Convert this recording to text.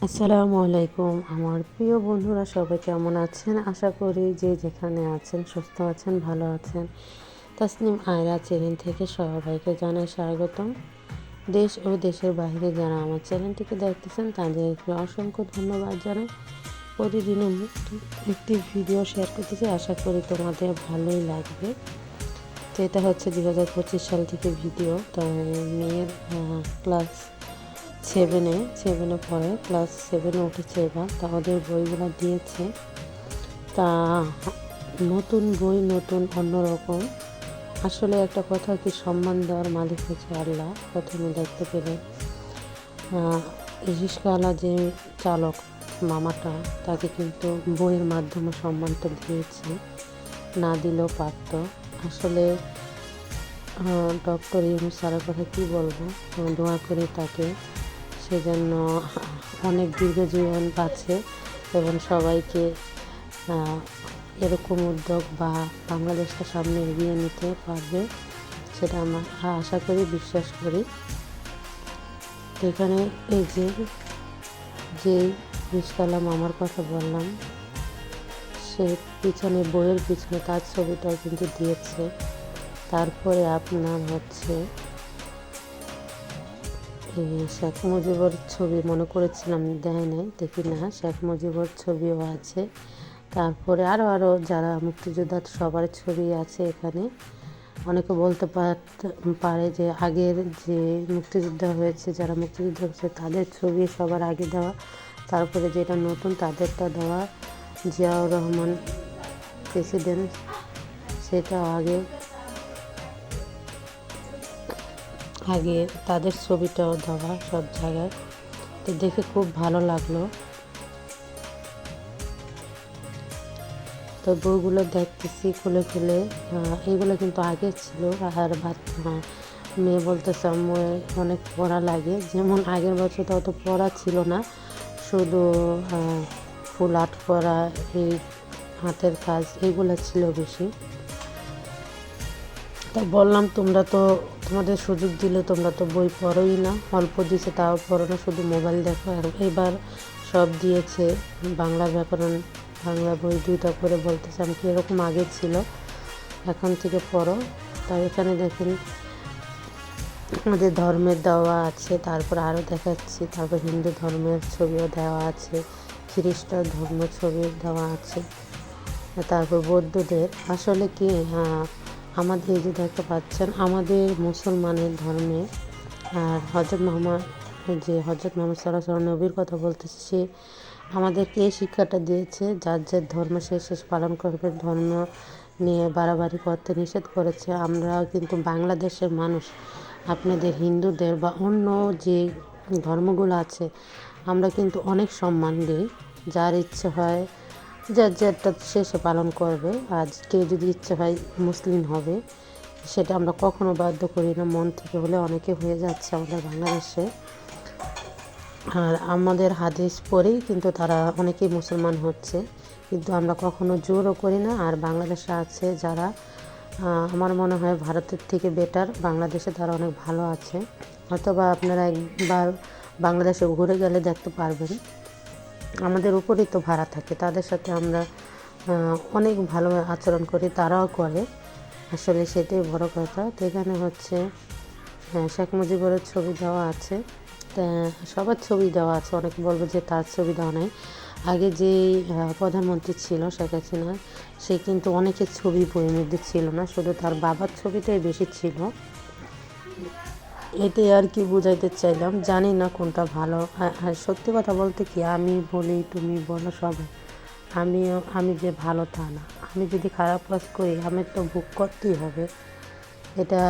আসসালামু আলাইকুম। আমার প্রিয় বন্ধুরা, সবাই কেমন আছেন? আশা করি যে যেখানে আছেন, সুস্থ আছেন, ভালো আছেন। তাসনিম আয়রা চ্যানেল থেকে সবাইকে জানাই স্বাগতম। দেশ ও দেশের বাইরে যারা আমার চ্যানেলটিকে দেখতেছেন, তাদেরকে অসংখ্য ধন্যবাদ জানাই। প্রতিদিনও একটি ভিডিও শেয়ার করতেছি আশা করি তোমাদের ভালোই লাগবে। তো এটা হচ্ছে দু হাজার পঁচিশ সাল থেকে ভিডিও। তো মেয়ের ক্লাস সেভেনে সেভেনে পড়ে ক্লাস সেভেনে উঠেছে এবার। তা ওদের বইগুলো দিয়েছে। তা নতুন বই, নতুন, অন্যরকম। আসলে একটা কথা কি, সম্মান দেওয়ার মালিক হচ্ছে আল্লাহ, প্রথমে দেখতে পেলে। রিস্কাওয়ালা যে চালক, মামাটা, তাকে কিন্তু বইয়ের মাধ্যমে সম্মানটা দিয়েছে, না দিলেও পারত। আসলে ডক্টর ইউনুস স্যারের কথা কী বলব? দোয়া করে তাকে। সেজন্য অনেক দীর্ঘ জীবন পাচ্ছে এবং সবাইকে এরকম উদ্যোগ বা বাংলাদেশটা সামনে এগিয়ে নিতে পারবে সেটা আমরা আশা করি, বিশ্বাস করি। এখানে এই যে যে রিসকালাম আমার কথা বললাম, সে পিছনে, বইয়ের পিছনে তার ছবিটাও কিন্তু দিয়েছে। তারপরে আপনার হচ্ছে শেখ মুজিবর ছবি মনে করেছিলাম দেয় নাই, দেখি না, শেখ মুজিবর ছবিও আছে। তারপরে আরও আরও যারা মুক্তিযোদ্ধা, সবার ছবি আছে এখানে। অনেকে বলতে পারে যে আগের যে মুক্তিযোদ্ধা হয়েছে, যারা মুক্তিযুদ্ধ হয়েছে তাদের ছবি সবার আগে দেওয়া। তারপরে যেটা নতুন, তাদেরটা দেওয়া। জিয়াউর রহমান প্রেসিডেন্ট সেটা আগে আগে তাদের ছবিটাও দেওয়া সব জায়গায়। তো দেখে খুব ভালো লাগল। তো বইগুলো দেখতেছি খুলে খুলে। এগুলো কিন্তু আগে ছিল। আর ভাত মেয়ে বলতেছে অনেক পড়া লাগে। যেমন আগের বছর তো অত পড়া ছিল না। শুধু ফুল আর্ট করা, এই হাতের কাজ, এগুলো ছিল বেশি। তা বললাম, তোমরা তো তোমাদের সুযোগ দিলে তোমরা তো বই পড়োই না। অল্প দিয়েছে তাও পড়ো না, শুধু মোবাইল দেখো। এবার সব দিয়েছে বাংলা ব্যাকরণ, বাংলা বই দুইটা করে বলতেছে, আমি কি এরকম আগে ছিল? এখন থেকে পড়ো। তাই এখানে দেখেন, আমাদের ধর্মের দেওয়া আছে, তারপর আরও দেখাচ্ছি, তারপর হিন্দু ধর্মের ছবিও দেওয়া আছে খ্রিস্ট ধর্ম ছবি দেওয়া আছে তারপর বৌদ্ধদের। আসলে কি হ্যাঁ আমাদের এই যে দেখতে পাচ্ছেন, আমাদের মুসলমানের ধর্মে, আর হজরত মোহাম্মদ, যে হজরত মোহাম্মদ সাল্লাহ নবীর কথা বলতেছে, সে আমাদেরকে এই শিক্ষাটা দিয়েছে? যার যার ধর্ম সে শেষ পালন করবে, ধর্ম নিয়ে বাড়াবাড়ি করতে নিষেধ করেছে। আমরা কিন্তু বাংলাদেশের মানুষ, আপনাদের হিন্দুদের বা অন্য যে ধর্মগুলো আছে, আমরা কিন্তু অনেক সম্মান দিই। যার ইচ্ছে হয় যার যারটা শেষে পালন করবে। আজ কেউ যদি ইচ্ছে হয় মুসলিম হবে, সেটা আমরা কখনো বাধ্য করি না। মন থেকে হলে অনেকে হয়ে যাচ্ছে আমাদের বাংলাদেশে। আর আমাদের হাদিস পরেই কিন্তু তারা অনেকেই মুসলমান হচ্ছে। কিন্তু আমরা কখনো জোরও করি না। আর বাংলাদেশে আছে যারা আমার মনে হয় ভারতের থেকে বেটার বাংলাদেশে তারা অনেক ভালো আছে। অথবা আপনারা একবার বাংলাদেশে ঘুরে গেলে দেখতে পারবেন। আমাদের উপরেই তো ভাড়া থাকে। তাদের সাথে আমরা অনেক ভালো আচরণ করি, তারাও করে। আসলে সেটাই বড় কথা। তো এখানে হচ্ছে শেখ মুজিবুরের ছবি দেওয়া আছে। সবার ছবি দেওয়া আছে। অনেকে বলব যে তার ছবি দেওয়া নাই। আগে যে প্রধানমন্ত্রী ছিল শেখ হাসিনা, সে কিন্তু অনেকের ছবি বইয়ের মধ্যে ছিল না। শুধু তার বাবার ছবিটাই বেশি ছিল। এটাই আর কি বুঝাইতে চাইলাম, জানি না কোনটা ভালো। আর সত্যি কথা বলতে কি, আমি বলি, তুমি বলো সবাই আমি আমি যে ভালো তা না। আমি যদি খারাপ কাজ করি আমি তো ভোগ করতেই হবে। এটা